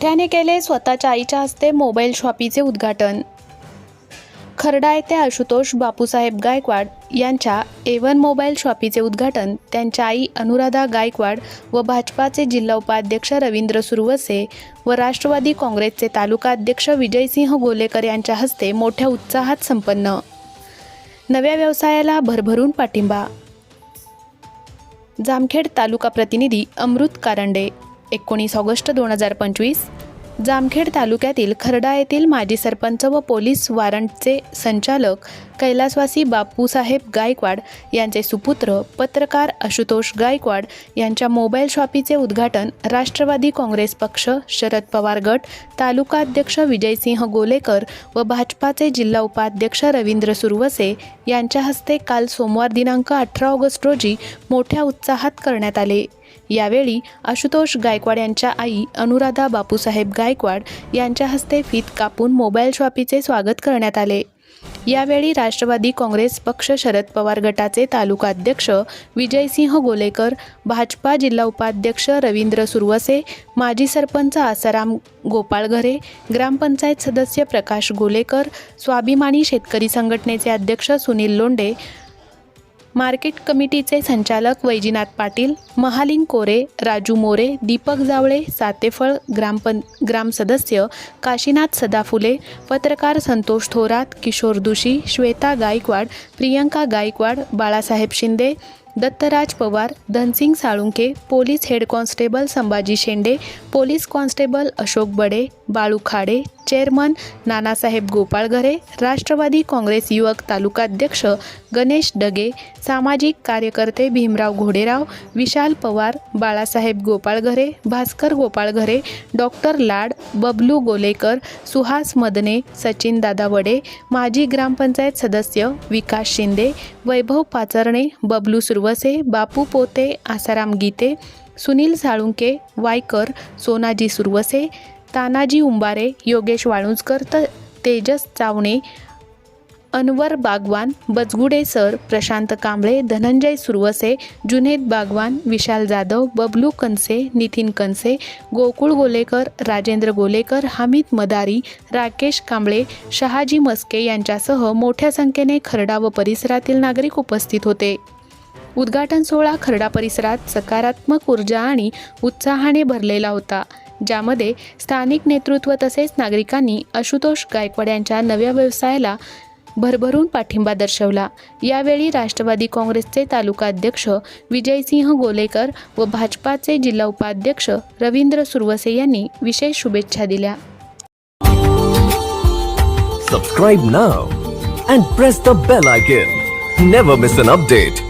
पठ्ठ्याने केले स्वतःच्या आईच्या हस्ते मोबाईल शॉपीचे उद्घाटन. खर्डा येथे आशुतोष बापूसाहेब गायकवाड यांच्या एवन मोबाईल शॉपीचे उद्घाटन. त्यांच्या आई अनुराधा गायकवाड व भाजपाचे जिल्हा उपाध्यक्ष रवींद्र सुरवसे व राष्ट्रवादी काँग्रेसचे तालुका अध्यक्ष विजयसिंह गोलेकर यांच्या हस्ते मोठ्या उत्साहात संपन्न. नव्या व्यवसायाला भरभरून पाठिंबा. जामखेड तालुका प्रतिनिधी अमृत कारंडे. एकोणीस ऑगस्ट दोन हजार पंचवीस जामखेड तालुक्यातील खर्डा येथील माजी सरपंच व पोलीस वारंटचे संचालक कैलासवासी बापूसाहेब गायकवाड यांचे सुपुत्र पत्रकार आशुतोष गायकवाड यांच्या मोबाईल शॉपीचे उद्घाटन राष्ट्रवादी काँग्रेस पक्ष शरद पवार गट तालुका अध्यक्ष विजयसिंह गोलेकर व भाजपाचे जिल्हा उपाध्यक्ष रवींद्र सुरवसे यांच्या हस्ते काल सोमवार दिनांक अठरा ऑगस्ट रोजी मोठ्या उत्साहात करण्यात आले. यावेळी आशुतोष गायकवाड यांच्या आई अनुराधा बापूसाहेब गायकवाड यांच्या हस्ते फीत कापून मोबाईल शॉपीचे स्वागत करण्यात आले. यावेळी राष्ट्रवादी काँग्रेस पक्ष शरद पवार गटाचे तालुका अध्यक्ष विजयसिंह गोलेकर भाजपा जिल्हा उपाध्यक्ष रवींद्र सुरवसे माजी सरपंच आसाराम गोपाळघरे ग्रामपंचायत सदस्य प्रकाश गोलेकर स्वाभिमानी शेतकरी संघटनेचे अध्यक्ष सुनील लोंडे मार्केट कमिटीचे संचालक वैजीनाथ पाटील महालिंग कोरे राजू मोरे दीपक जावळे सातेफळ ग्रामपं ग्रामसदस्य काशीनाथ सदाफुले पत्रकार Santosh Thorat Kishor Dushi Shweta Gaikwad Priyanka Gaikwad Balasaheb Shinde Dattaraj Pawar Dhansing Salunke police head constable Sambhaji Shende police constable Ashok Bade Balu Khade chairman Nanasaheb Gopalghare Rashtrawadi Congress युवक तालुकाध्यक्ष गणेश डगे सामाजिक कार्यकर्ते Bhimrao Ghoderao Vishal Pawar Balasaheb Gopalghare Bhaskar Gopalghare doctor Lad Bablu Golekar Suhas Madane Sachin Dada वडे माजी ग्रामपंचायत सदस्य विकास शिंदे वैभव पाचरणे बबलू सुरवसे बापू पोते आसाराम गीते सुनील साळुंके वायकर सोनाजी सुरवसे तानाजी उंबारे योगेश वाळुंजकर त Tejas Chavane Anwar Bagwan Bajgude sir Prashant Kamble Dhananjay Suravase Junaid Bagwan Vishal Jadhav Bablu Kanse Nitin Kanse Gokul Golekar Rajendra Golekar Hamid Madari Rakesh Kamble Shahaji Maske यांच्यासह मोठ्या संख्येने खरडा व परिसरातील नागरिक उपस्थित होते. उद्घाटन सोहळा खर्डा परिसरात सकारात्मक ऊर्जा आणि उत्साहाने भरलेला होता. ज्यामध्ये स्थानिक नेतृत्व तसेच नागरिकांनी आशुतोष गायकवाड यांच्या नव्या व्यवसायाला भरभरून पाठिंबा दर्शवला. यावेळी राष्ट्रवादी काँग्रेसचे तालुका अध्यक्ष विजयसिंह गोलेकर व भाजपाचे जिल्हा उपाध्यक्ष रवींद्र सुरवसे यांनी विशेष शुभेच्छा दिल्या. Subscribe now and press the bell icon never miss an update